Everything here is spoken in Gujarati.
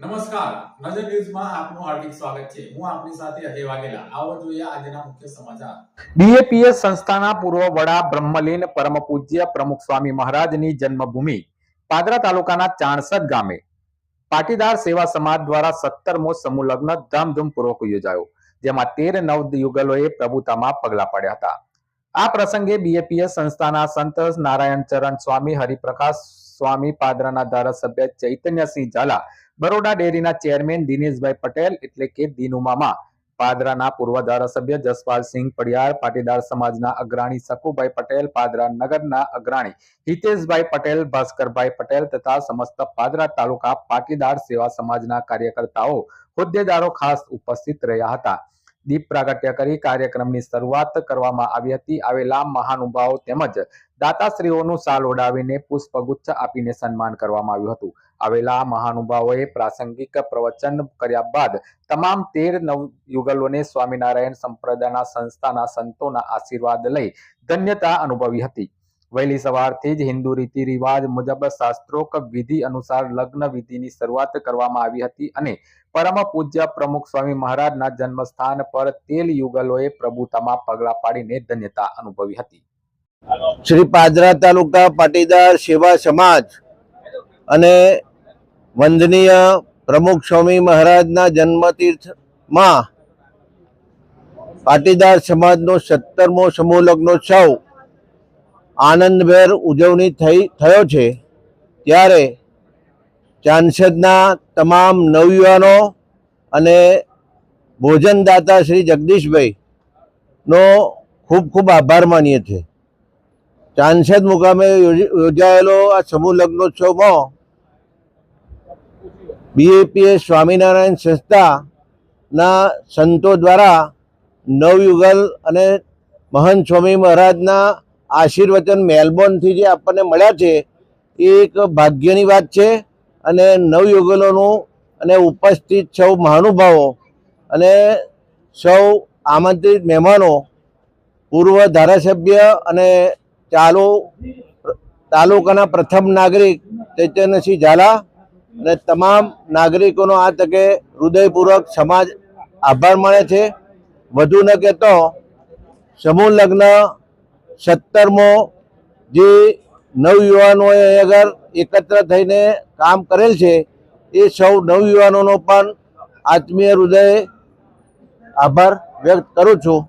નમસ્કાર. નજર ન્યૂઝમાં આપનું હાર્દિક સ્વાગત છે. હું આપની સાથે અજય વાઘેલા. આવો જોઈએ આજના મુખ્ય સમાચાર. બીએપીએસ સંસ્થાના પૂર્વ વડા બ્રહ્મલીન પરમ પૂજ્ય પ્રમુખ સ્વામી મહારાજની જન્મભૂમિ પાદરા તાલુકાના ચાણસદ ગામે. પાટીદાર સેવા સમાજ દ્વારા સત્તરમો સમૂહ લગ્ન ધામધૂમપૂર્વક યોજાયો, જેમાં તેર નવ યુગલોએ પ્રભુતામાં પગલા પડ્યા હતા. આ પ્રસંગે બીએપીએસ સંસ્થાના સંત નારાયણ ચરણ સ્વામી, હરિપ્રકાશ સ્વામી, પાદરાના ધારાસભ્ય ચૈતન્યસિંહ ઝાલા બરોડા ડેરીના ચેરમેન દિનેશભાઈ પટેલ એટલે કે દિનુમામા પાદરાના પૂર્વ ધારાસભ્ય જસપાલસિંહ પડિયાર, પાટીદાર સમાજના અગ્રણી સકુભાઈ પટેલ, પાદરા નગરના અગ્રણી હિતેશભાઈ પટેલ, ભાસ્કરભાઈ પટેલ તથા સમસ્ત પાદરા તાલુકા પાટીદાર સેવા સમાજના કાર્યકર્તાઓ હોદ્દેદારો ખાસ ઉપસ્થિત રહ્યા હતા. દીપ પ્રાગટ્ય કરી કાર્યક્રમની શરૂઆત કરવામાં આવી હતી. આવેલા મહાનુભાવો તેમજ દાતાશ્રીઓનું સાલ ઓઢાવીને પુષ્પગુચ્છ આપીને સન્માન કરવામાં આવ્યું હતું. આવેલા મહાનુભાવોએ પ્રાસંગિક પ્રવચન કર્યા બાદ તમામ તેર નવયુગલોને સ્વામિનારાયણ સંપ્રદાયના સંસ્થાના સંતોના આશીર્વાદ લઈ ધન્યતા અનુભવી હતી. વહેલી સવારથી જ હિન્દુ રીતિ રિવાજ મુજબ શાસ્ત્રોક વિધિ અનુસાર લગ્ન વિધિની શરૂઆત કરવામાં આવી હતી અને પરમ પૂજ્ય પ્રમુખ સ્વામી મહારાજના જન્મસ્થાન પર તેલ યુગલોએ પ્રભુતામાં પગલા પાડીને ધન્યતા અનુભવી હતી. શ્રી પાદરા તાલુકા પાટીદાર સેવા સમાજ અને વંદનીય પ્રમુખ સ્વામી મહારાજના જન્મતીર્થમાં પાટીદાર સમાજનો સત્તરમો સમૂહ લગ્નોત્સવ આનંદભેર ઉજવણી થઈ, થયો છે. ત્યારે ચાંસદના તમામ નવયુવાનો અને ભોજનદાતા શ્રી જગદીશભાઈનો ખૂબ ખૂબ આભાર માનીએ છીએ. ચાંસદ મુકામે યોજાયેલો આ સમૂહ લગ્નોત્સવમાં બીએપીએસ સ્વામિનારાયણ સંસ્થાના સંતો દ્વારા નવયુગલ અને મહંત સ્વામી મહારાજના આશીર્વચન મેલબોર્નથી જે આપણને મળ્યા છે, એ એક ભાગ્યની વાત છે. અને નવયુગલોનું અને ઉપસ્થિત સૌ મહાનુભાવો અને સૌ આમંત્રિત મહેમાનો, પૂર્વ ધારાસભ્ય અને ચાલુ તાલુકાના પ્રથમ નાગરિક ચૈતન્યસિંહ ઝાલા અને તમામ નાગરિકોનો આ તકે હૃદયપૂર્વક સમાજ આભાર માને છે. વધુ ન કહેતો, સમૂહ લગ્ન સત્તરમો જે નવયુવાનોએ આગળ એકત્ર થઈને કામ કરેલ છે, એ સૌ નવયુવાનોનો પણ આત્મીય હૃદય આભાર વ્યક્ત કરું છું.